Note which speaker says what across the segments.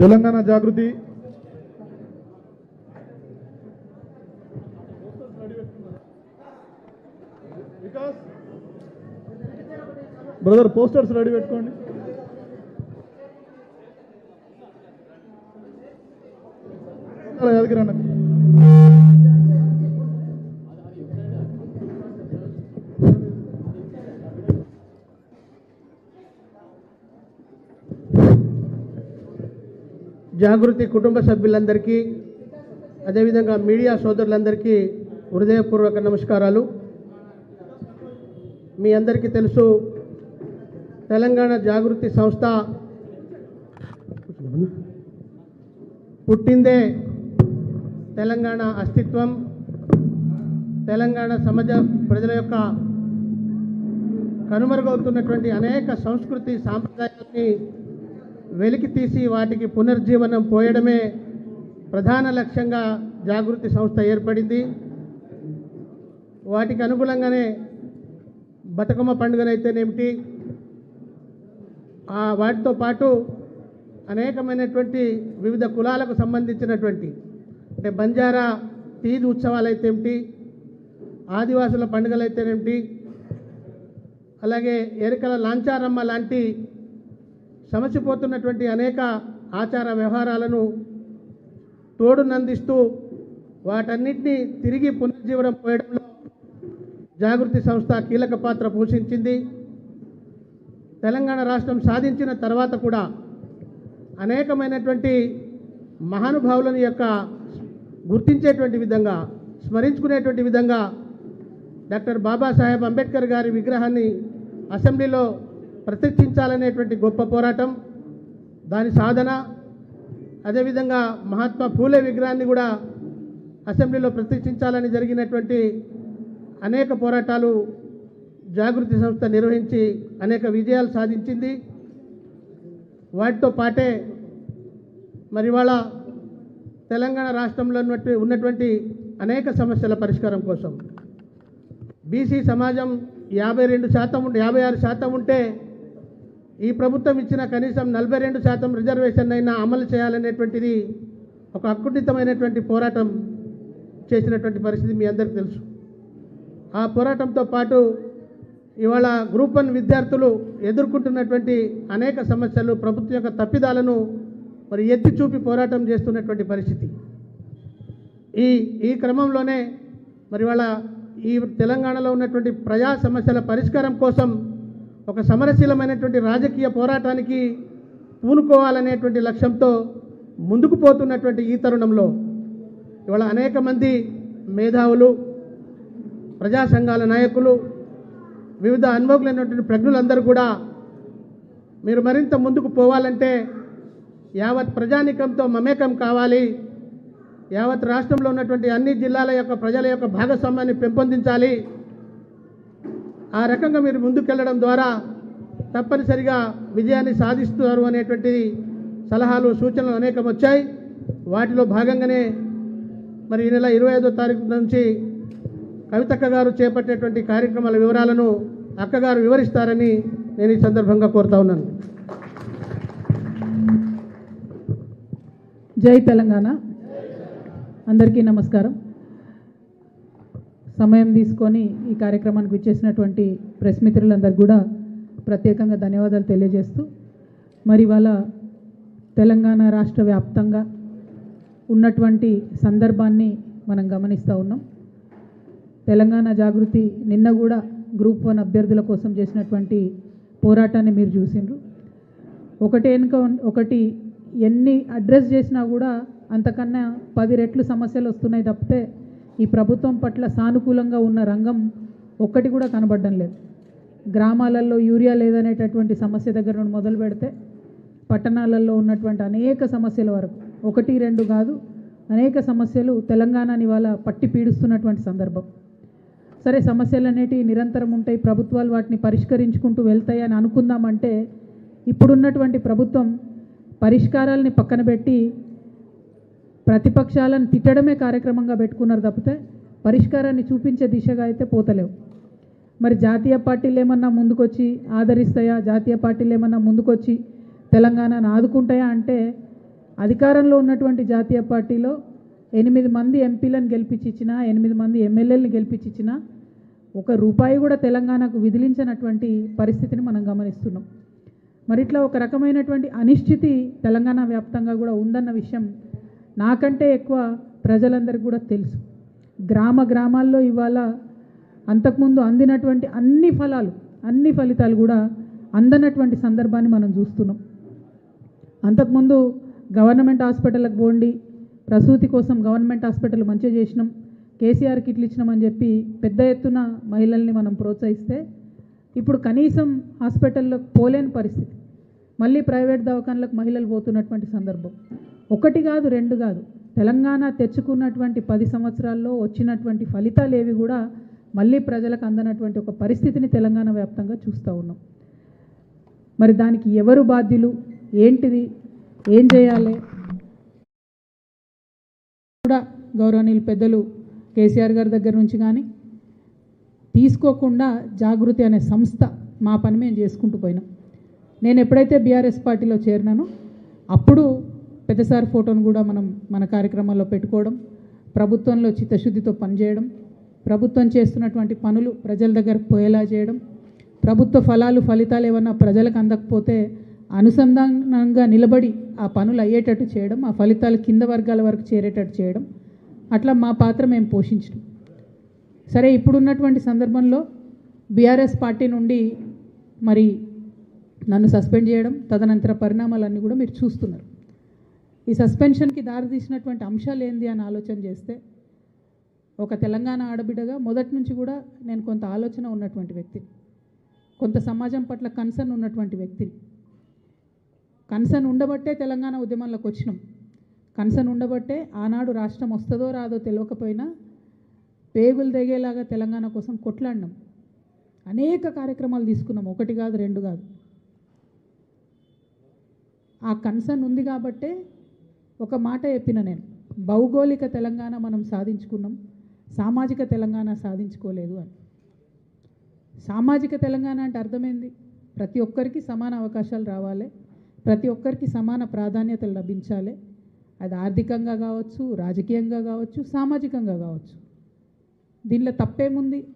Speaker 1: Telangana Jagruti. Brother posters ready పెట్టుకోండి. యాదగిరి అన్నది
Speaker 2: జాగృతి కుటుంబ సభ్యులందరికీ అదేవిధంగా మీడియా సోదరులందరికీ హృదయపూర్వక నమస్కారాలు. మీ అందరికీ తెలుసు తెలంగాణ జాగృతి సంస్థ పుట్టిందే తెలంగాణ అస్తిత్వం తెలంగాణ సమాజ ప్రజల యొక్క కనుమరుగవుతున్నటువంటి అనేక సంస్కృతి సాంప్రదాయాన్ని వెలికి తీసి వాటికి పునర్జీవనం పోయడమే ప్రధాన లక్ష్యంగా జాగృతి సంస్థ ఏర్పడింది. వాటికి అనుగుణంగానే బతుకమ్మ పండుగనైతేనేమిటి? వాటితో పాటు అనేకమైనటువంటి వివిధ కులాలకు సంబంధించినటువంటి అంటే బంజారా తీజ్ ఉత్సవాలు అయితేమిటి ఆదివాసుల పండుగలు అయితేనేమిటి అలాగే ఎరికల లాంచారమ్మ లాంటి సమసిపోతున్నటువంటి అనేక ఆచార వ్యవహారాలను తోడునందిస్తూ వాటన్నిటినీ తిరిగి పునర్జీవనం పోయడంలో జాగృతి సంస్థ కీలక పాత్ర పోషించింది. తెలంగాణ రాష్ట్రం సాధించిన తర్వాత కూడా అనేకమైనటువంటి మహానుభావులను యొక్క గుర్తించేటువంటి విధంగా స్మరించుకునేటువంటి విధంగా డాక్టర్ బాబాసాహెబ్ అంబేద్కర్ గారి విగ్రహాన్ని అసెంబ్లీలో ప్రతిష్ఠించాలనేటువంటి గొప్ప పోరాటం దాని సాధన అదేవిధంగా మహాత్మా ఫూలే విగ్రహాన్ని కూడా అసెంబ్లీలో ప్రతిష్ఠించాలని జరిగినటువంటి అనేక పోరాటాలు జాగృతి సంస్థ నిర్వహించి అనేక విజయాలు సాధించింది. వాటితో పాటే మరి ఇవాళ తెలంగాణ రాష్ట్రంలో ఉన్నట్టు ఉన్నటువంటి అనేక సమస్యల పరిష్కారం కోసం. బీసీ సమాజం యాభై రెండు శాతం ఉంటే యాభై ఆరు శాతం ఉంటే ఈ ప్రభుత్వం ఇచ్చిన కనీసం నలభై రెండు శాతం రిజర్వేషన్ అయినా అమలు చేయాలనేటువంటిది ఒక అకుంఠితమైనటువంటి పోరాటం చేసినటువంటి పరిస్థితి మీ అందరికీ తెలుసు. ఆ పోరాటంతో పాటు ఇవాళ గ్రూప్ వన్ విద్యార్థులు ఎదుర్కొంటున్నటువంటి అనేక సమస్యలు ప్రభుత్వం యొక్క తప్పిదాలను మరి ఎత్తి చూపి పోరాటం చేస్తున్నటువంటి పరిస్థితి. ఈ ఈ క్రమంలోనే మరి వాళ్ళ ఈ తెలంగాణలో ఉన్నటువంటి ప్రజా సమస్యల పరిష్కారం కోసం ఒక సమరశీలమైనటువంటి రాజకీయ పోరాటానికి పూనుకోవాలనేటువంటి లక్ష్యంతో ముందుకు పోతున్నటువంటి ఈ తరుణంలో ఇవాళ అనేక మంది మేధావులు ప్రజా సంఘాల నాయకులు వివిధ అనుభవులైనటువంటి ప్రజ్ఞులందరూ కూడా మీరు మరింత ముందుకు పోవాలంటే యావత్ ప్రజానికంతో మమేకం కావాలి. యావత్ రాష్ట్రంలో ఉన్నటువంటి అన్ని జిల్లాల యొక్క ప్రజల యొక్క భాగస్వామ్యాన్ని పెంపొందించాలి. ఆ రకంగా మీరు ముందుకెళ్ళడం ద్వారా తప్పనిసరిగా విజయాన్ని సాధిస్తున్నారు అనేటువంటి సలహాలు సూచనలు అనేకం వచ్చాయి. వాటిలో భాగంగానే మరి ఈ నెల ఇరవై ఐదో తారీఖు నుంచి కవితక్క గారు చేపట్టేటువంటి కార్యక్రమాల వివరాలను అక్కగారు వివరిస్తారని నేను ఈ సందర్భంగా కోరుతా ఉన్నాను.
Speaker 3: జై తెలంగాణ. అందరికీ నమస్కారం. సమయం తీసుకొని ఈ కార్యక్రమానికి విచ్చేసినటువంటి ప్రెస్ మిత్రులందరూ కూడా ప్రత్యేకంగా ధన్యవాదాలు తెలియజేస్తూ మరి ఇవాళ తెలంగాణ రాష్ట్ర వ్యాప్తంగా ఉన్నటువంటి సందర్భాన్ని మనం గమనిస్తూ ఉన్నాం. తెలంగాణ జాగృతి నిన్న కూడా గ్రూప్ వన్ అభ్యర్థుల కోసం చేసినటువంటి పోరాటాన్ని మీరు చూసిండ్రు. ఒకటి ఒకటి ఎన్ని అడ్రస్ చేసినా కూడా అంతకన్నా పది రెట్లు సమస్యలు వస్తున్నాయి తప్పితే ఈ ప్రభుత్వం పట్ల సానుకూలంగా ఉన్న రంగం ఒక్కటి కూడా కనబడడం లేదు. గ్రామాలలో యూరియా లేదనేటటువంటి సమస్య దగ్గర నుండి మొదలు పెడితే పట్టణాలలో ఉన్నటువంటి అనేక సమస్యల వరకు ఒకటి రెండు కాదు అనేక సమస్యలు తెలంగాణని ఇవాళ పట్టి పీడిస్తున్నటువంటి సందర్భం. సరే సమస్యలు అనేటివి నిరంతరం ఉంటాయి ప్రభుత్వాలు వాటిని పరిష్కరించుకుంటూ వెళ్తాయని అనుకుందామంటే ఇప్పుడున్నటువంటి ప్రభుత్వం పరిష్కారాలని పక్కన పెట్టి ప్రతిపక్షాలను తిట్టడమే కార్యక్రమంగా పెట్టుకున్నారు తప్పితే పరిష్కారాన్ని చూపించే దిశగా అయితే పోతలేవు. మరి జాతీయ పార్టీలు ఏమన్నా ముందుకొచ్చి ఆదరిస్తాయా? జాతీయ పార్టీలు ఏమన్నా ముందుకొచ్చి తెలంగాణను ఆదుకుంటాయా అంటే అధికారంలో ఉన్నటువంటి జాతీయ పార్టీలో ఎనిమిది మంది ఎంపీలను గెలిపించిచ్చినా ఎనిమిది మంది ఎమ్మెల్యేలను గెలిపించిచ్చినా ఒక రూపాయి కూడా తెలంగాణకు విధిలించినటువంటి పరిస్థితిని మనం గమనిస్తున్నాం. మరి ఇట్లా ఒక రకమైనటువంటి అనిశ్చితి తెలంగాణ వ్యాప్తంగా కూడా ఉందన్న విషయం నాకంటే ఎక్కువ ప్రజలందరికీ కూడా తెలుసు. గ్రామ గ్రామాల్లో ఇవాళ అంతకుముందు అందినటువంటి అన్ని ఫలాలు అన్ని ఫలితాలు కూడా అందనటువంటి సందర్భాన్ని మనం చూస్తున్నాం. అంతకుముందు గవర్నమెంట్ హాస్పిటల్కి పోండి ప్రసూతి కోసం గవర్నమెంట్ హాస్పిటల్ మంచిగా చేసినాం కేసీఆర్ కిట్లు ఇచ్చినామని చెప్పి పెద్ద ఎత్తున మహిళల్ని మనం ప్రోత్సహిస్తే ఇప్పుడు కనీసం హాస్పిటల్లో పోలేని పరిస్థితి. మళ్ళీ ప్రైవేట్ దవాఖానలకు మహిళలు పోతున్నటువంటి సందర్భం. ఒకటి కాదు రెండు కాదు. తెలంగాణ తెచ్చుకున్నటువంటి పది సంవత్సరాల్లో వచ్చినటువంటి ఫలితాలు ఏవి కూడా మళ్ళీ ప్రజలకు అందనటువంటి ఒక పరిస్థితిని తెలంగాణ వ్యాప్తంగా చూస్తూ ఉన్నాం. మరి దానికి ఎవరు బాధ్యులు? ఏంటిది? ఏం చేయాలి? కూడా గౌరవనీయులు పెద్దలు కేసీఆర్ గారి దగ్గర నుంచి కానీ తీసుకోకుండా జాగృతి అనే సంస్థ మా పని మేము చేసుకుంటూ పోయినాం. నేను ఎప్పుడైతే బీఆర్ఎస్ పార్టీలో చేరినానో అప్పుడు పెద్దసారి ఫోటోను కూడా మనం మన కార్యక్రమాల్లో పెట్టుకోవడం ప్రభుత్వంలో చిత్తశుద్ధితో పనిచేయడం ప్రభుత్వం చేస్తున్నటువంటి పనులు ప్రజల దగ్గర పోయేలా చేయడం ప్రభుత్వ ఫలాలు ఫలితాలు ఏమన్నా ప్రజలకు అందకపోతే అనుసంధానంగా నిలబడి ఆ పనులు అయ్యేటట్టు చేయడం ఆ ఫలితాలు కింద వర్గాల వరకు చేరేటట్టు చేయడం అట్లా మా పాత్ర మేము పోషించడం. సరే ఇప్పుడున్నటువంటి సందర్భంలో బీఆర్ఎస్ పార్టీ నుండి మరి నన్ను సస్పెండ్ చేయడం తదనంతర పరిణామాలన్నీ కూడా మీరు చూస్తున్నారు. ఈ సస్పెన్షన్కి దారితీసినటువంటి అంశాలు ఏంది అని ఆలోచన చేస్తే ఒక తెలంగాణ ఆడబిడ్డగా మొదటి నుంచి కూడా నేను కొంత ఆలోచన ఉన్నటువంటి వ్యక్తిని కొంత సమాజం పట్ల కన్సర్న్ ఉన్నటువంటి వ్యక్తిని కన్సర్న్ ఉండబట్టే తెలంగాణ ఉద్యమంలోకి వచ్చినాం. కన్సర్న్ ఉండబట్టే ఆనాడు రాష్ట్రం వస్తుందో రాదో తెలియకపోయినా పేగులు తెగేలాగా తెలంగాణ కోసం కొట్లాడినాం. అనేక కార్యక్రమాలు తీసుకున్నాం. ఒకటి కాదు రెండు కాదు. ఆ కన్సర్న్ ఉంది కాబట్టే ఒక మాట చెప్పిన నేను. భౌగోళిక తెలంగాణ మనం సాధించుకున్నాం. సామాజిక తెలంగాణ సాధించుకోలేదు అని. సామాజిక తెలంగాణ అంటే అర్థమైంది? ప్రతి ఒక్కరికి సమాన అవకాశాలు రావాలి. ప్రతి ఒక్కరికి సమాన ప్రాధాన్యతలు లభించాలి. అది ఆర్థికంగా కావచ్చు రాజకీయంగా కావచ్చు సామాజికంగా కావచ్చు. దీనిలో తప్పేముంది?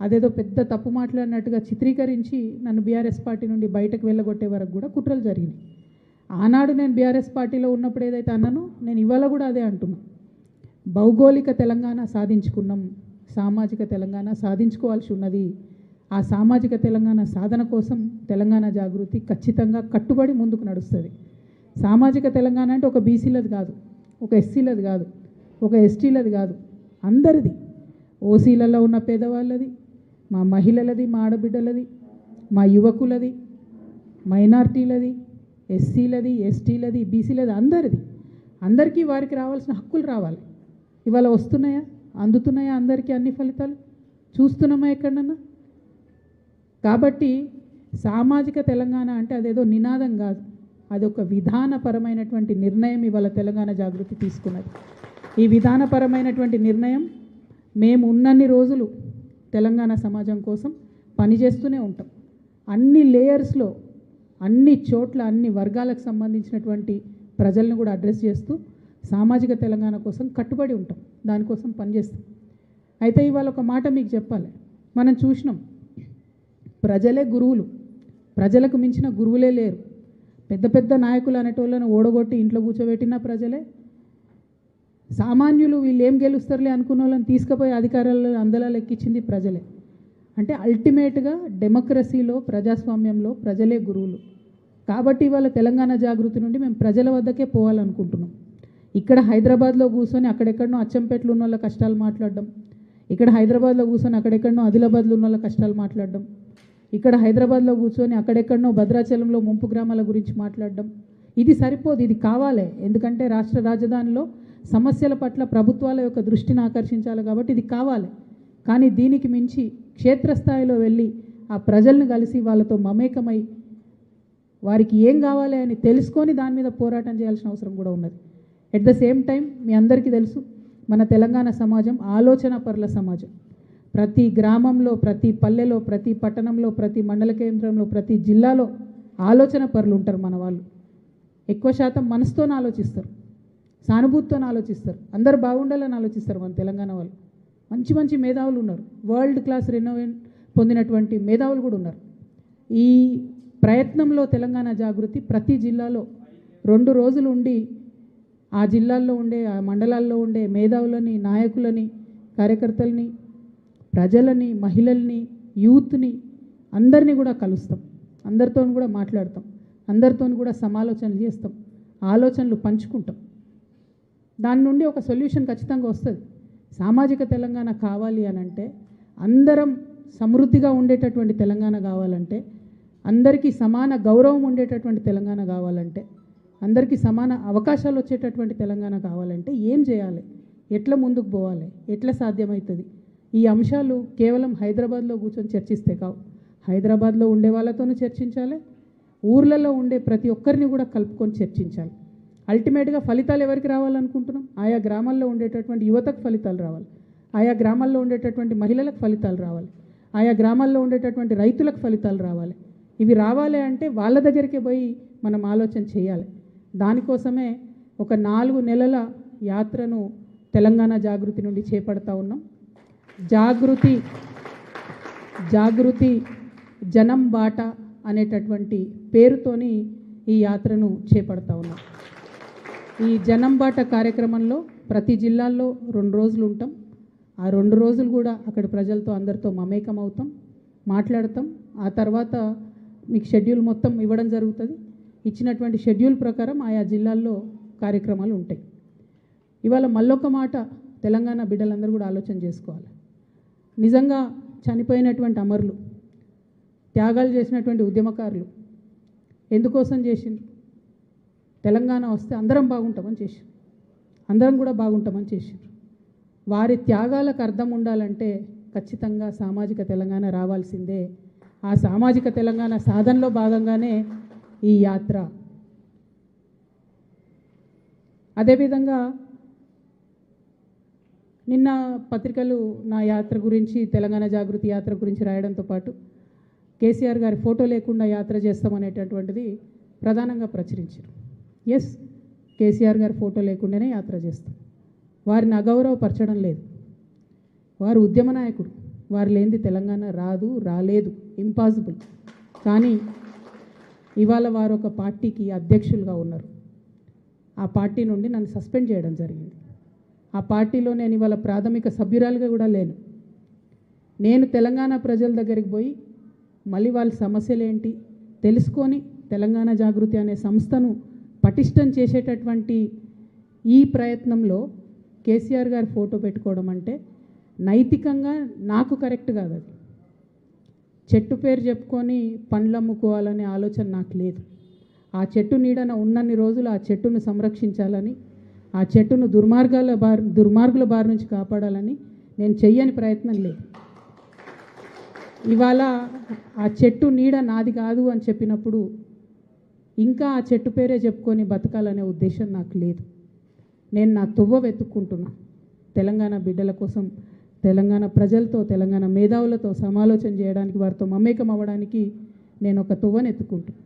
Speaker 3: అదేదో పెద్ద తప్పు మాట్లాడినట్టుగా చిత్రీకరించి నన్ను బీఆర్ఎస్ పార్టీ నుండి బయటకు వెళ్ళగొట్టే వరకు కూడా కుట్రలు జరిగినాయి. ఆనాడు నేను బీఆర్ఎస్ పార్టీలో ఉన్నప్పుడు ఏదైతే అన్నానో నేను ఇవాళ కూడా అదే అంటున్నా. భౌగోళిక తెలంగాణ సాధించుకున్నాం సామాజిక తెలంగాణ సాధించుకోవాల్సి ఉన్నది. ఆ సామాజిక తెలంగాణ సాధన కోసం తెలంగాణ జాగృతి ఖచ్చితంగా కట్టుబడి ముందుకు నడుస్తుంది. సామాజిక తెలంగాణ అంటే ఒక బీసీలది కాదు ఒక ఎస్సీలది కాదు ఒక ఎస్టీలది కాదు అందరిది. ఓసీలలో ఉన్న పేదవాళ్ళది మా మహిళలది మా ఆడబిడ్డలది మా యువకులది మైనార్టీలది ఎస్సీలది ఎస్టీలది బీసీలది అందరిది. అందరికీ వారికి రావాల్సిన హక్కులు రావాలి. ఇవాళ వస్తున్నాయా? అందుతున్నాయా అందరికీ అన్ని ఫలితాలు? చూస్తున్నామా ఎక్కడన్నా కాబట్టి సామాజిక తెలంగాణ అంటే అదేదో నినాదం కాదు. అదొక విధానపరమైనటువంటి నిర్ణయం ఇవాళ తెలంగాణ జాగృతి తీసుకున్నది. ఈ విధానపరమైనటువంటి నిర్ణయం మేము ఉన్నన్ని రోజులు తెలంగాణ సమాజం కోసం పనిచేస్తూనే ఉంటాం. అన్ని లేయర్స్లో అన్ని చోట్ల అన్ని వర్గాలకు సంబంధించినటువంటి ప్రజలను కూడా అడ్రస్ చేస్తూ సామాజిక తెలంగాణ కోసం కట్టుబడి ఉంటాం. దానికోసం పనిచేస్తాం. అయితే ఇవాళ ఒక మాట మీకు చెప్పాలి. మనం చూసినాం ప్రజలే గురువులు. ప్రజలకు మించిన గురువులే లేరు. పెద్ద పెద్ద నాయకులు అనేటోళ్ళను ఓడగొట్టి ఇంట్లో కూర్చోబెట్టిన ప్రజలే. సామాన్యులు వీళ్ళు ఏం గెలుస్తారులే అనుకున్న వాళ్ళని తీసుకుపోయి అధికారాలు అందలా లెక్కించింది ప్రజలే. అంటే అల్టిమేట్గా డెమోక్రసీలో ప్రజాస్వామ్యంలో ప్రజలే గురువులు. కాబట్టి ఇవాళ తెలంగాణ జాగృతి నుండి మేము ప్రజల వద్దకే పోవాలనుకుంటున్నాం. ఇక్కడ హైదరాబాద్లో కూర్చొని అక్కడెక్కడనో అచ్చంపేటలో ఉన్న వాళ్ళ కష్టాలు మాట్లాడడం ఇక్కడ హైదరాబాద్లో కూర్చొని అక్కడెక్కడనో ఆదిలాబాద్లో ఉన్న వాళ్ళ కష్టాలు మాట్లాడడం ఇక్కడ హైదరాబాద్లో కూర్చొని అక్కడెక్కడనో భద్రాచలంలో ముంపు గ్రామాల గురించి మాట్లాడడం ఇది సరిపోదు ఇది కావాలి. ఎందుకంటే రాష్ట్ర రాజధానిలో సమస్యల పట్ల ప్రభుత్వాల యొక్క దృష్టిని ఆకర్షించాలి కాబట్టి ఇది కావాలి. కానీ దీనికి మించి క్షేత్రస్థాయిలో వెళ్ళి ఆ ప్రజల్ని కలిసి వాళ్ళతో మమేకమై వారికి ఏం కావాలి అని తెలుసుకొని దాని మీద పోరాటం చేయాల్సిన అవసరం కూడా ఉన్నది. ఎట్ ద సేమ్ టైం మీ అందరికీ తెలుసు మన తెలంగాణ సమాజం ఆలోచన పరుల సమాజం. ప్రతి గ్రామంలో ప్రతి పల్లెలో ప్రతి పట్టణంలో ప్రతి మండల కేంద్రంలో ప్రతి జిల్లాలో ఆలోచన పరులు ఉంటారు మన వాళ్ళు. ఎక్కువ శాతం మనసుతో ఆలోచిస్తారు సానుభూతితో ఆలోచిస్తారు అందరు బాగుండాలని ఆలోచిస్తారు మన తెలంగాణ వాళ్ళు. మంచి మంచి మేధావులు ఉన్నారు. వరల్డ్ క్లాస్ రెనోవేట్ పొందినటువంటి మేధావులు కూడా ఉన్నారు. ఈ ప్రయత్నంలో తెలంగాణ జాగృతి ప్రతి జిల్లాలో రెండు రోజులు ఉండి ఆ జిల్లాల్లో ఉండే ఆ మండలాల్లో ఉండే మేధావులని నాయకులని కార్యకర్తలని ప్రజలని మహిళల్ని యూత్ని అందరినీ కూడా కలుస్తాం. అందరితో కూడా మాట్లాడతాం. అందరితో కూడా సమాలోచనలు చేస్తాం. ఆలోచనలు పంచుకుంటాం. దాని నుండి ఒక సొల్యూషన్ ఖచ్చితంగా వస్తుంది. సామాజిక తెలంగాణ కావాలి అని అంటే అందరం సమృద్ధిగా ఉండేటటువంటి తెలంగాణ కావాలంటే అందరికీ సమాన గౌరవం ఉండేటటువంటి తెలంగాణ కావాలంటే అందరికీ సమాన అవకాశాలు వచ్చేటటువంటి తెలంగాణ కావాలంటే ఏం చేయాలి? ఎట్లా ముందుకు పోవాలి? ఎట్లా సాధ్యమవుతుంది ఈ అంశాలు కేవలం హైదరాబాద్లో కూర్చొని చర్చిస్తే కావు. హైదరాబాద్లో ఉండే వాళ్ళతోనూ చర్చించాలి. ఊర్లలో ఉండే ప్రతి ఒక్కరిని కూడా కలుపుకొని చర్చించాలి. అల్టిమేట్గా ఫలితాలు ఎవరికి రావాలనుకుంటున్నాం? ఆయా గ్రామాల్లో ఉండేటటువంటి యువతకు ఫలితాలు రావాలి. ఆయా గ్రామాల్లో ఉండేటటువంటి మహిళలకు ఫలితాలు రావాలి. ఆయా గ్రామాల్లో ఉండేటటువంటి రైతులకు ఫలితాలు రావాలి. ఇవి రావాలి అంటే వాళ్ళ దగ్గరికి పోయి మనం ఆలోచన చేయాలి. దానికోసమే ఒక నాలుగు నెలల యాత్రను తెలంగాణ జాగృతి నుండి చేపడతా ఉన్నాం. జాగృతి జాగృతి జనం బాట అనేటటువంటి పేరుతోని ఈ యాత్రను చేపడతా ఉన్నాం. ఈ జనం బాట కార్యక్రమంలో ప్రతి జిల్లాల్లో రెండు రోజులు ఉంటాం. ఆ రెండు రోజులు కూడా అక్కడ ప్రజలతో అందరితో మమేకం అవుతాం మాట్లాడతాం. ఆ తర్వాత మీకు షెడ్యూల్ మొత్తం ఇవ్వడం జరుగుతుంది. ఇచ్చినటువంటి షెడ్యూల్ ప్రకారం ఆయా జిల్లాల్లో కార్యక్రమాలు ఉంటాయి. ఇవాళ మళ్ళొక మాట తెలంగాణ బిడ్డలందరూ కూడా ఆలోచన చేసుకోవాలి. నిజంగా చనిపోయినటువంటి అమరులు త్యాగాలు చేసినటువంటి ఉద్యమకారులు ఎందుకోసం చేసిండ్రు? తెలంగాణ వస్తే అందరం బాగుంటామని చేసిండ్రు అందరం కూడా బాగుంటామని చేశారు. వారి త్యాగాలకు అర్థం ఉండాలంటే ఖచ్చితంగా సామాజిక తెలంగాణ రావాల్సిందే. ఆ సామాజిక తెలంగాణ సాధనలో భాగంగానే ఈ యాత్ర. అదేవిధంగా నిన్న పత్రికలు నా యాత్ర గురించి తెలంగాణ జాగృతి యాత్ర గురించి రాయడంతో పాటు కేసీఆర్ గారి ఫోటో లేకుండా యాత్ర చేస్తామనేటటువంటిది ప్రధానంగా ప్రచురించారు. ఎస్ కేసీఆర్ గారి ఫోటో లేకుండానే యాత్ర చేస్తాం వారిని అగౌరవపరచడం లేదు. వారు ఉద్యమ నాయకుడు. వారు లేనిది తెలంగాణ రాదు రాలేదు. ఇంపాసిబుల్ కానీ ఇవాళ వారు ఒక పార్టీకి అధ్యక్షులుగా ఉన్నారు. ఆ పార్టీ నుండి నన్ను సస్పెండ్ చేయడం జరిగింది. ఆ పార్టీలో నేను ఇవాళ ప్రాథమిక సభ్యురాలుగా కూడా లేను. నేను తెలంగాణ ప్రజల దగ్గరికి పోయి మళ్ళీ వాళ్ళ సమస్యలు ఏంటి తెలుసుకొని తెలంగాణ జాగృతి అనే సంస్థను పటిష్టం చేసేటటువంటి ఈ ప్రయత్నంలో కేసీఆర్ గారి ఫోటో పెట్టుకోవడం అంటే నైతికంగా నాకు కరెక్ట్ కాదు అది. చెట్టు పేరు చెప్పుకొని పండ్లు అమ్ముకోవాలనే ఆలోచన నాకు లేదు. ఆ చెట్టు నీడన ఉన్నన్ని రోజులు ఆ చెట్టును సంరక్షించాలని ఆ చెట్టును దుర్మార్గాల బారి దుర్మార్గుల బారి నుంచి కాపాడాలని నేను చెయ్యని ప్రయత్నం లేదు. ఇవాళ ఆ చెట్టు నీడ నాది కాదు అని చెప్పినప్పుడు ఇంకా ఆ చెట్టు పేరే చెప్పుకొని బతకాలనే ఉద్దేశం నాకు లేదు. నేను నా తువ్వ వెతుక్కుంటున్నా. తెలంగాణ బిడ్డల కోసం తెలంగాణ ప్రజలతో తెలంగాణ మేధావులతో సమాలోచన చేయడానికి వారితో మమేకం అవ్వడానికి నేను ఒక తువ్వను ఎత్తుకుంటున్నా.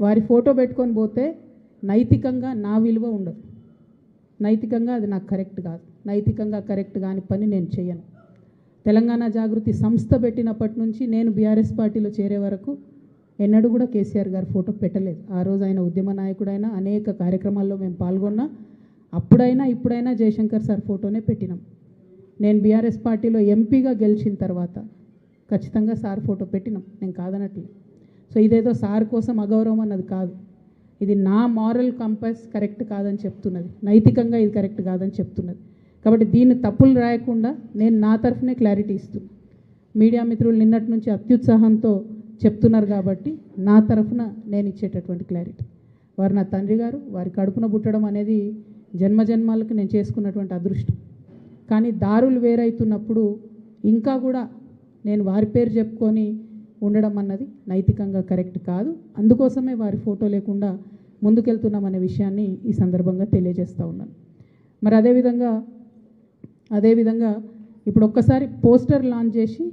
Speaker 3: వారి ఫోటో పెట్టుకొని పోతే నైతికంగా నా విలువ ఉండదు. నైతికంగా అది నాకు కరెక్ట్ కాదు. నైతికంగా కరెక్ట్ కాని పని నేను చేయను. తెలంగాణ జాగృతి సంస్థ పెట్టినప్పటి నుంచి నేను బీఆర్ఎస్ పార్టీలో చేరే వరకు ఎన్నడూ కూడా కేసీఆర్ గారి ఫోటో పెట్టలేదు. ఆ రోజు ఆయన ఉద్యమ నాయకుడైనా అనేక కార్యక్రమాల్లో మేము పాల్గొన్నా అప్పుడైనా ఇప్పుడైనా జయశంకర్ సార్ ఫోటోనే పెట్టినాం. నేను బీఆర్ఎస్ పార్టీలో ఎంపీగా గెలిచిన తర్వాత ఖచ్చితంగా సార్ ఫోటో పెట్టినాం. నేను కాదనట్లేదు. సో ఇదేదో సార్ కోసం అగౌరవం అన్నది కాదు. ఇది నా మారల్ కంపస్ కరెక్ట్ కాదని చెప్తున్నది. నైతికంగా ఇది కరెక్ట్ కాదని చెప్తున్నది. కాబట్టి దీన్ని తప్పులు రాయకుండా నేను నా తరఫునే క్లారిటీ ఇస్తున్నా. మీడియా మిత్రులు నిన్నటి నుంచి అత్యుత్సాహంతో చెప్తున్నారు కాబట్టి నా తరఫున నేను ఇచ్చేటటువంటి క్లారిటీ వారు నా తండ్రి గారు వారి కడుపున పుట్టడం అనేది జన్మ జన్మాలకు నేను చేసుకున్నటువంటి అదృష్టం. కానీ దారులు వేరైతున్నప్పుడు ఇంకా కూడా నేను వారి పేరు చెప్పుకొని ఉండడం అన్నది నైతికంగా కరెక్ట్ కాదు. అందుకోసమే వారి ఫోటో లేకుండా ముందుకెళ్తున్నామనే విషయాన్ని ఈ సందర్భంగా తెలియజేస్తూ ఉన్నాను. మరి అదేవిధంగా అదేవిధంగా ఇప్పుడు ఒక్కసారి పోస్టర్ లాంచ్ చేసి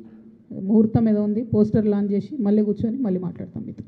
Speaker 3: ముహూర్తం ఏదో ఉంది పోస్టర్ లాంచ్ చేసి మళ్ళీ కూర్చొని మళ్ళీ మాట్లాడతాం మీతో.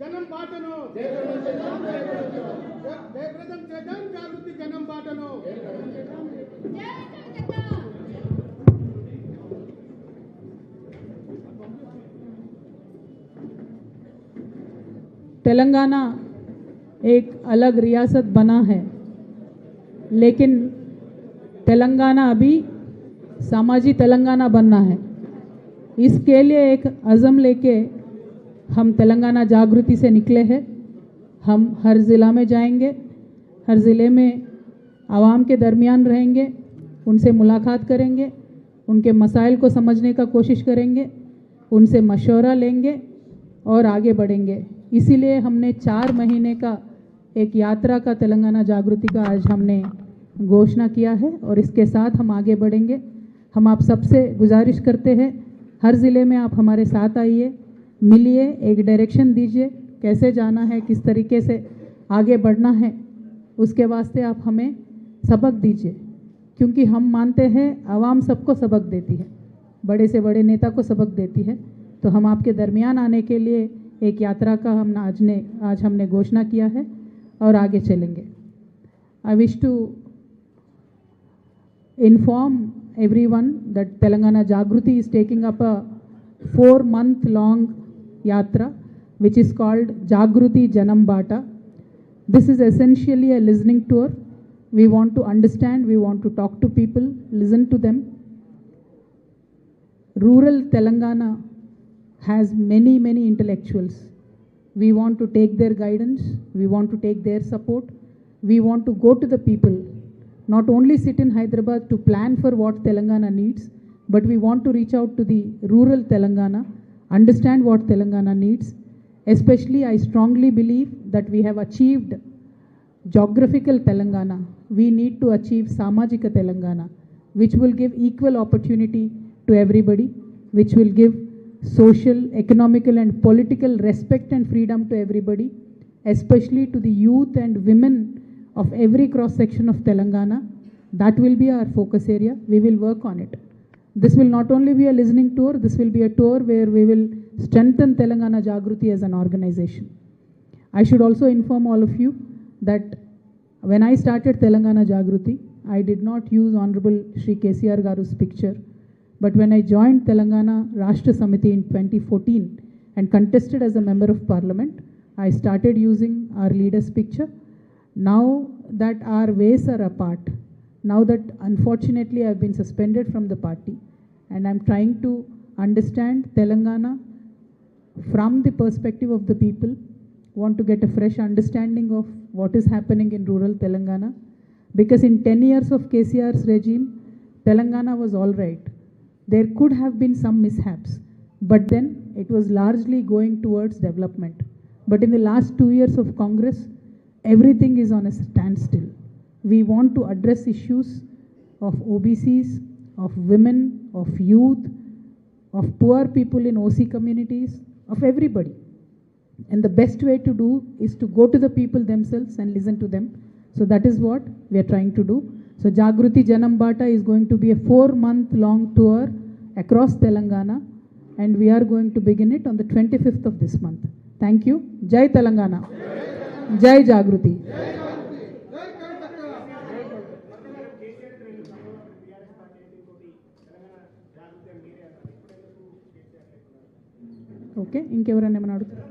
Speaker 2: జనం బాటను జయప్రదం చేద్దాం జాగృతి జనం బాటను
Speaker 3: तेलंगाना एक अलग रियासत बना है लेकिन तेलंगाना अभी सामाजी तेलंगाना बनना है इसके लिए एक अज़म लेके हम तेलंगाना जागृति से निकले हैं। हम हर ज़िला में जाएँगे, हर ज़िले में आवाम के दरमियान रहेंगे, उनसे मुलाकात करेंगे, उनके मसाइल को समझने का कोशिश करेंगे, उनसे मशवरा लेंगे और आगे बढ़ेंगे। इसीलिए हमने चार महीने का एक यात्रा का तेलंगाना जागृति का आज हमने घोषणा किया है और इसके साथ हम आगे बढ़ेंगे। हम आप सबसे गुजारिश करते हैं, हर ज़िले में आप हमारे साथ आइए। मिलिए, एक डायरेक्शन दीजिए, कैसे जाना है, किस तरीके से आगे बढ़ना है, उसके वास्ते आप हमें सबक दीजिए। क्योंकि हम मानते हैं, आवाम सबको सबक देती है। बड़े से बड़े नेता को सबक देती है। तो हम आपके दरमियान आने के लिए एक यात्रा का हम आज ने, आज हमने घोषणा किया है और आगे चलेंगे। I wish to inform everyone that Telangana Jagruti is taking up a four month long yatra which is called Jagruti Janam Bata. This is essentially a listening tour. We want to understand, we want to talk to people, listen to them. Rural Telangana has many, many intellectuals. We want to take their guidance, we want to take their support, we want to go to the people not only sit in Hyderabad to plan for what Telangana needs, but we want to reach out to the rural Telangana, understand what Telangana needs. Especially, I strongly believe that we have achieved geographical Telangana. We need to achieve Samajika Telangana, which will give equal opportunity to everybody, which will give social, economical, and political respect and freedom to everybody, especially to the youth and women of every cross section of Telangana. That will be our focus area. We will work on it. This will not only be a listening tour, this will be a tour where we will strengthen Telangana Jagruti as an organization. I should also inform all of you that when I started Telangana Jagruti, I did not use Honorable Shri KCR Garu's picture. But when I joined Telangana Rashtra Samiti in 2014 and contested as a member of parliament, I started using our leader's picture. Now that our ways are apart, now that unfortunately I've been suspended from the party and I'm trying to understand Telangana from the perspective of the people, want to get a fresh understanding of what is happening in rural Telangana. Because in 10 years of KCR's regime, Telangana was all right. There could have been some mishaps, but then it was largely going towards development. But in the last two years of Congress, everything is on a standstill. We want to address issues of OBCs, of women, of youth, of poor people in OC communities, of everybody. And the best way to do is to go to the people themselves and listen to them. So that is what we are trying to do. So Jagruti Janam Bata is going to be a four month long tour across Telangana and we are going to begin it on the 25th of this month. Thank you. Jai Telangana. Jai Jagruti. Okay ఇంకెవరైనా ఏమైనా అడుగుతారు?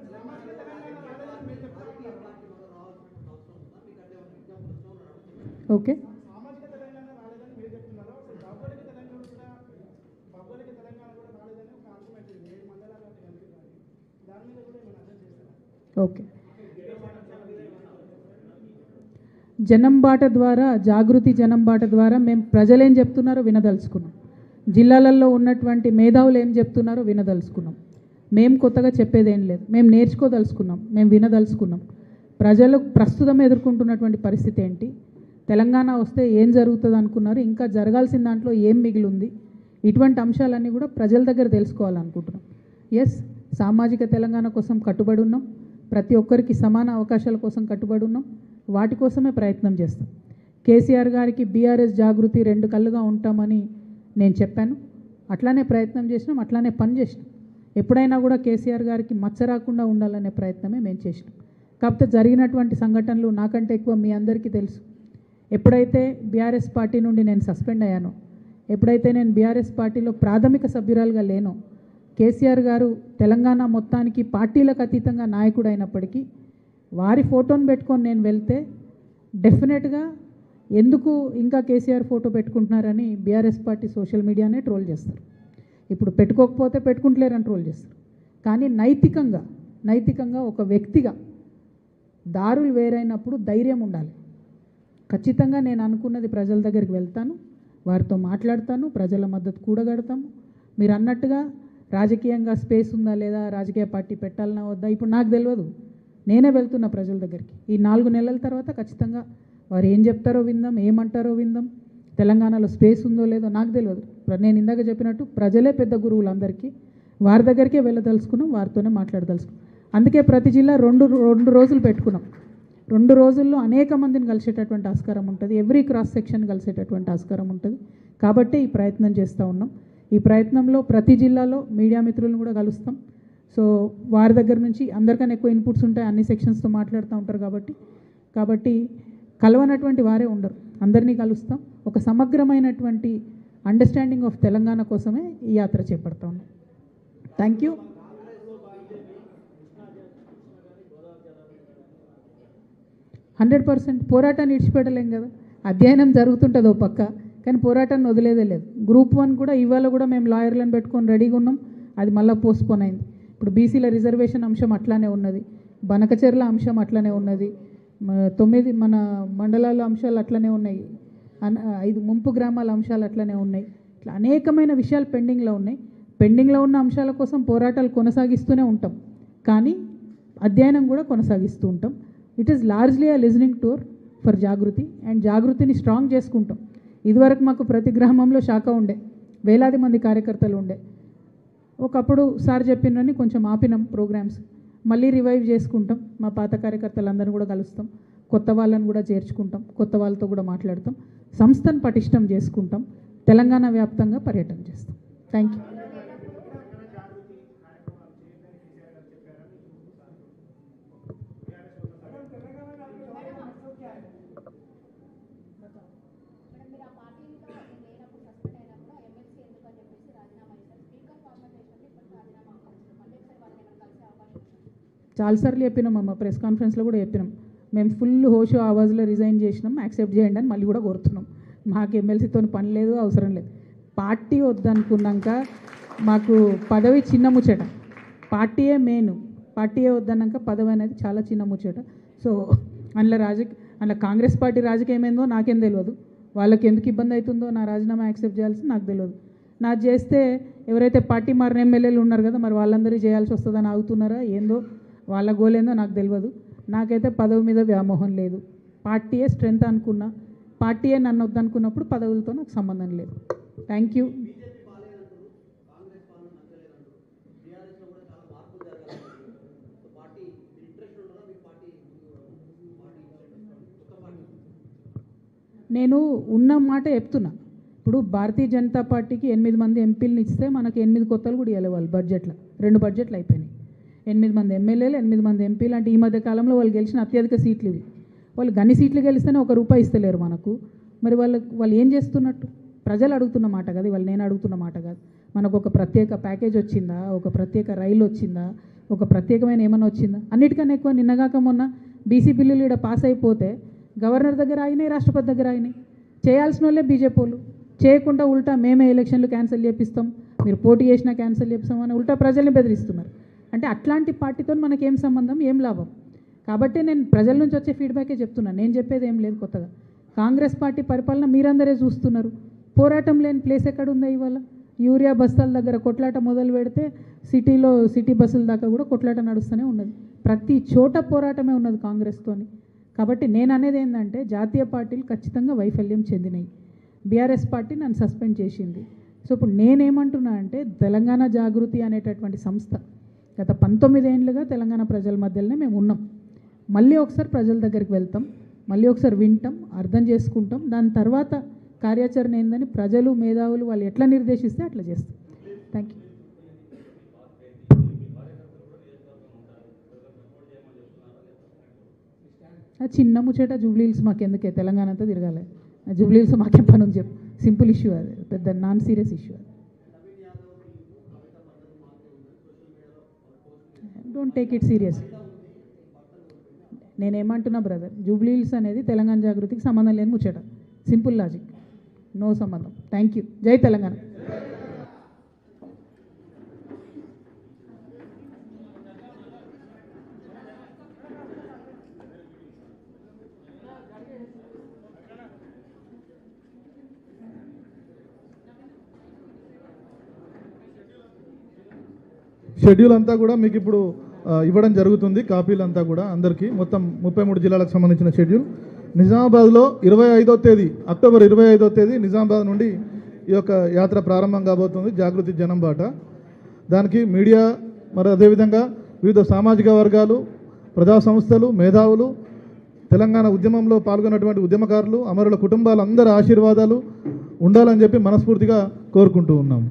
Speaker 3: Okay. Okay. జనం బాట ద్వారా జాగృతి జనం బాట ద్వారా మేము ప్రజలు ఏం చెప్తున్నారో వినదలుచుకున్నాం. జిల్లాలలో ఉన్నటువంటి మేధావులు ఏం చెప్తున్నారో వినదలుచుకున్నాం. మేము కొత్తగా చెప్పేదేం లేదు. మేము నేర్చుకోదలుచుకున్నాం. మేము వినదలుచుకున్నాం. ప్రజలు ప్రస్తుతం ఎదుర్కొంటున్నటువంటి పరిస్థితి ఏంటి? తెలంగాణ వస్తే ఏం జరుగుతుంది అనుకున్నారు ఇంకా జరగాల్సిన దాంట్లో ఏం మిగిలి ఉంది ఇటువంటి అంశాలన్నీ కూడా ప్రజల దగ్గర తెలుసుకోవాలనుకుంటున్నాం. ఎస్ సామాజిక తెలంగాణ కోసం కట్టుబడి ఉన్నాం. ప్రతి ఒక్కరికి సమాన అవకాశాల కోసం కట్టుబడి ఉన్నాం. వాటి కోసమే ప్రయత్నం చేస్తాం. కేసీఆర్ గారికి బీఆర్ఎస్ జాగృతి రెండు కళ్ళుగా ఉంటామని నేను చెప్పాను. అట్లానే ప్రయత్నం చేసినాం అట్లానే పని చేసినాం. ఎప్పుడైనా కూడా కేసీఆర్ గారికి మచ్చ రాకుండా ఉండాలనే ప్రయత్నమే మేము చేసినాం. కాకపోతే జరిగినటువంటి సంఘటనలు నాకంటే ఎక్కువ మీ అందరికీ తెలుసు. ఎప్పుడైతే బీఆర్ఎస్ పార్టీ నుండి నేను సస్పెండ్ అయ్యానో ఎప్పుడైతే నేను బీఆర్ఎస్ పార్టీలో ప్రాథమిక సభ్యురాలుగా లేనో కేసీఆర్ గారు తెలంగాణ మొత్తానికి పార్టీలకు అతీతంగా నాయకుడు అయినప్పటికీ వారి ఫోటోను పెట్టుకొని నేను వెళ్తే డెఫినెట్గా ఎందుకు ఇంకా కేసీఆర్ ఫోటో పెట్టుకుంటున్నారని బీఆర్ఎస్ పార్టీ సోషల్ మీడియానే ట్రోల్ చేస్తారు. ఇప్పుడు పెట్టుకోకపోతే పెట్టుకుంటలేరని ట్రోల్ చేస్తారు. కానీ నైతికంగా నైతికంగా ఒక వ్యక్తిగా దారులు వేరైనప్పుడు ధైర్యం ఉండాలి. ఖచ్చితంగా నేను అనుకున్నది ప్రజల దగ్గరికి వెళ్తాను వారితో మాట్లాడతాను ప్రజల మద్దతు కూడగడతాము. మీరు అన్నట్టుగా రాజకీయంగా స్పేస్ ఉందా లేదా రాజకీయ పార్టీ పెట్టాలన్నా వద్దా ఇప్పుడు నాకు తెలియదు నేనే వెళ్తున్నా ప్రజల దగ్గరికి. ఈ నాలుగు నెలల తర్వాత ఖచ్చితంగా వారు ఏం చెప్తారో విందాం ఏమంటారో విందాం. తెలంగాణలో స్పేస్ ఉందో లేదో నాకు తెలియదు నేను ఇందాక చెప్పినట్టు ప్రజలే పెద్ద గురువులు అందరికీ వారి దగ్గరికే వెళ్ళదలుచుకున్నాం వారితోనే మాట్లాడదలుచుకున్నాం. అందుకే ప్రతి జిల్లా రెండు రెండు రోజులు పెట్టుకున్నాం. రెండు రోజుల్లో అనేక మందిని కలిసేటటువంటి ఆస్కారం ఉంటుంది. ఎవ్రీ క్రాస్ సెక్షన్ కలిసేటటువంటి ఆస్కారం ఉంటుంది. కాబట్టి ఈ ప్రయత్నం చేస్తూ ఉన్నాం. ఈ ప్రయత్నంలో ప్రతి జిల్లాలో మీడియా మిత్రులను కూడా కలుస్తాం. సో వారి దగ్గర నుంచి అందరికన్నా ఎక్కువ ఇన్పుట్స్ ఉంటాయి. అన్ని సెక్షన్స్తో మాట్లాడుతూ ఉంటారు కాబట్టి. కాబట్టి కలవనటువంటి వారే ఉండరు. అందరినీ కలుస్తాం. ఒక సమగ్రమైనటువంటి అండర్స్టాండింగ్ ఆఫ్ తెలంగాణ కోసమే ఈ యాత్ర చేపడతా ఉన్నాం థ్యాంక్ యూ హండ్రెడ్ పర్సెంట్ పోరాటాన్ని విడిచిపెట్టలేం కదా. అధ్యయనం జరుగుతుంటుంది ఓ పక్క కానీ పోరాటాన్ని వదిలేదే లేదు. గ్రూప్ వన్ కూడా ఇవాళ కూడా మేము లాయర్లను పెట్టుకొని రెడీగా ఉన్నాం. అది మళ్ళీ పోస్ట్పోన్ అయింది. ఇప్పుడు బీసీల రిజర్వేషన్ అంశం అట్లానే ఉన్నది. బనకచెర్ల అంశం అట్లనే ఉన్నది. తొమ్మిది మన మండలాల అంశాలు అట్లనే ఉన్నాయి. ఐదు ముంపు గ్రామాల అంశాలు అట్లనే ఉన్నాయి. ఇట్లా అనేకమైన విషయాలు పెండింగ్లో ఉన్నాయి. పెండింగ్లో ఉన్న అంశాల కోసం పోరాటాలు కొనసాగిస్తూనే ఉంటాం. కానీ అధ్యయనం కూడా కొనసాగిస్తూ ఉంటాం. It is largely a listening tour for Jagruti and జాగృతిని strong చేసుకుంటాం. ఇదివరకు మాకు ప్రతి గ్రామంలో శాఖ ఉండే. వేలాది మంది కార్యకర్తలు ఉండే. ఒకప్పుడు సార్ చెప్పినని కొంచెం ఆపినాం ప్రోగ్రామ్స్. మళ్ళీ రివైవ్ చేసుకుంటాం. మా పాత కార్యకర్తలందరినీ కూడా కలుస్తాం. కొత్త వాళ్ళని కూడా చేర్చుకుంటాం. కొత్త వాళ్ళతో కూడా మాట్లాడతాం. సంస్థను పటిష్టం చేసుకుంటాం. తెలంగాణ వ్యాప్తంగా పర్యటన చేస్తాం. థ్యాంక్ యూ చాలాసార్లు చెప్పినాం అమ్మ ప్రెస్ కాన్ఫరెన్స్లో కూడా చెప్పినాం. మేము ఫుల్ హోషో ఆవాజ్లో రిజైన్ చేసినాం యాక్సెప్ట్ చేయండి అని మళ్ళీ కూడా కోరుతున్నాం. మాకు ఎమ్మెల్సీతో పని లేదు అవసరం లేదు. పార్టీ వద్దనుకున్నాక మాకు పదవి చిన్న ముచ్చట. పార్టీయే మెయిన్ పార్టీయే వద్దన్నాక పదవి అనేది చాలా చిన్న ముచ్చట. సో అందులో రాజకీయ అందులో కాంగ్రెస్ పార్టీ రాజకీయం ఏందో నాకేం తెలియదు వాళ్ళకి ఎందుకు ఇబ్బంది అవుతుందో నా రాజీనామా యాక్సెప్ట్ చేయాల్సి నాకు తెలియదు నా చేస్తే ఎవరైతే పార్టీ మారిన ఎమ్మెల్యేలు ఉన్నారు కదా మరి వాళ్ళందరూ చేయాల్సి వస్తుందని ఆగుతున్నారా? ఏందో? వాళ్ళ గోలేందో నాకు తెలియదు నాకైతే పదవి మీద వ్యామోహం లేదు. పార్టీయే స్ట్రెంత్ అనుకున్నా పార్టీయే నన్ను వద్దనుకున్నప్పుడు పదవులతో నాకు సంబంధం లేదు. థ్యాంక్ యూ నేను ఉన్న మాట చెప్తున్నా. ఇప్పుడు భారతీయ జనతా పార్టీకి ఎనిమిది మంది ఎంపీలను ఇస్తే మనకి ఎనిమిది కొత్తలు కూడా ఇవ్వాలి వాళ్ళు బడ్జెట్లో. రెండు బడ్జెట్లు అయిపోయినాయి. ఎనిమిది మంది ఎమ్మెల్యేలు ఎనిమిది మంది ఎంపీలు అంటే ఈ మధ్య కాలంలో వాళ్ళు గెలిచిన అత్యధిక సీట్లు ఇవి. వాళ్ళు గన్ని సీట్లు గెలిస్తేనే ఒక రూపాయి ఇస్తలేరు మనకు. మరి వాళ్ళు వాళ్ళు ఏం చేస్తున్నట్టు? ప్రజలు అడుగుతున్న మాట కాదు వాళ్ళు నేను అడుగుతున్న మాట కాదు. మనకు ఒక ప్రత్యేక ప్యాకేజ్ వచ్చిందా? ఒక ప్రత్యేక రైలు వచ్చిందా? ఒక ప్రత్యేకమైన ఏమైనా వచ్చిందా? అన్నిటికన్నా ఎక్కువ నిన్నగాక మొన్న బీసీ బిల్లులు ఇక్కడ పాస్ అయిపోతే గవర్నర్ దగ్గర అయినాయి రాష్ట్రపతి దగ్గర అయినాయి. చేయాల్సిన వాళ్ళే బీజేపీ వాళ్ళు చేయకుండా ఉల్టా మేమే ఎలక్షన్లు క్యాన్సిల్ చేపిస్తాం. మీరు పోటీ చేసినా క్యాన్సిల్ చేపిస్తాం అని ఉల్టా ప్రజల్ని బెదిరిస్తున్నారు. అంటే అట్లాంటి పార్టీతో మనకేం సంబంధం? ఏం లాభం? కాబట్టి నేను ప్రజల నుంచి వచ్చే ఫీడ్బ్యాకే చెప్తున్నాను నేను చెప్పేది ఏం లేదు కొత్తగా. కాంగ్రెస్ పార్టీ పరిపాలన మీరందరే చూస్తున్నారు. పోరాటం లేని ప్లేస్ ఎక్కడ ఉందా ఇవాళ? యూరియా బస్తాల దగ్గర కొట్లాట మొదలు పెడితే సిటీలో సిటీ బస్సుల దాకా కూడా కొట్లాట నడుస్తూనే ఉన్నది. ప్రతి చోట పోరాటమే ఉన్నది కాంగ్రెస్తోని. కాబట్టి నేను అనేది ఏంటంటే జాతీయ పార్టీలు ఖచ్చితంగా వైఫల్యం చెందినాయి. బీఆర్ఎస్ పార్టీ నన్ను సస్పెండ్ చేసింది. సో ఇప్పుడు నేనేమంటున్నా అంటే తెలంగాణ జాగృతి అనేటటువంటి సంస్థ గత పంతొమ్మిది తెలంగాణ ప్రజల మధ్యలోనే మేము ఉన్నాం. మళ్ళీ ఒకసారి ప్రజల దగ్గరికి వెళ్తాం. మళ్ళీ ఒకసారి వింటాం అర్థం చేసుకుంటాం. దాని తర్వాత కార్యాచరణ ఏందని ప్రజలు మేధావులు వాళ్ళు ఎట్లా నిర్దేశిస్తే అట్లా చేస్తాం. థ్యాంక్ యూ ఆ చిన్న ముచ్చట జూబ్లీల్స్ మాకెందుకే? తెలంగాణ అంతా తిరగాలి. జూబ్లీల్స్ మాకే పని ఉంది చెప్పు. సింపుల్ ఇష్యూ అది. పెద్ద నాన్ సీరియస్ ఇష్యూ అది. డోంట్ టేక్ ఇట్ సీరియస్ నేనేమంటున్నా బ్రదర్ జూబ్లీల్స్ అనేది తెలంగాణ జాగృతికి సంబంధం లేని ముచ్చట. సింపుల్ లాజిక్ నో సంబంధం. థ్యాంక్ యూ జై తెలంగాణ
Speaker 1: షెడ్యూల్ అంతా కూడా మీకు ఇప్పుడు ఇవ్వడం జరుగుతుంది కాపీలంతా కూడా అందరికీ. మొత్తం ముప్పై మూడు జిల్లాలకు సంబంధించిన షెడ్యూల్. నిజామాబాద్లో ఇరవై ఐదో తేదీ అక్టోబర్ ఇరవై ఐదో తేదీ నిజామాబాద్ నుండి ఈ యొక్క యాత్ర ప్రారంభం కాబోతుంది జాగృతి జనం బాట. దానికి మీడియా మరి అదేవిధంగా వివిధ సామాజిక వర్గాలు ప్రజా సంస్థలు మేధావులు తెలంగాణ ఉద్యమంలో పాల్గొన్నటువంటి ఉద్యమకారులు అమరుల కుటుంబాలందరి ఆశీర్వాదాలు ఉండాలని చెప్పి మనస్ఫూర్తిగా కోరుకుంటూ ఉన్నాము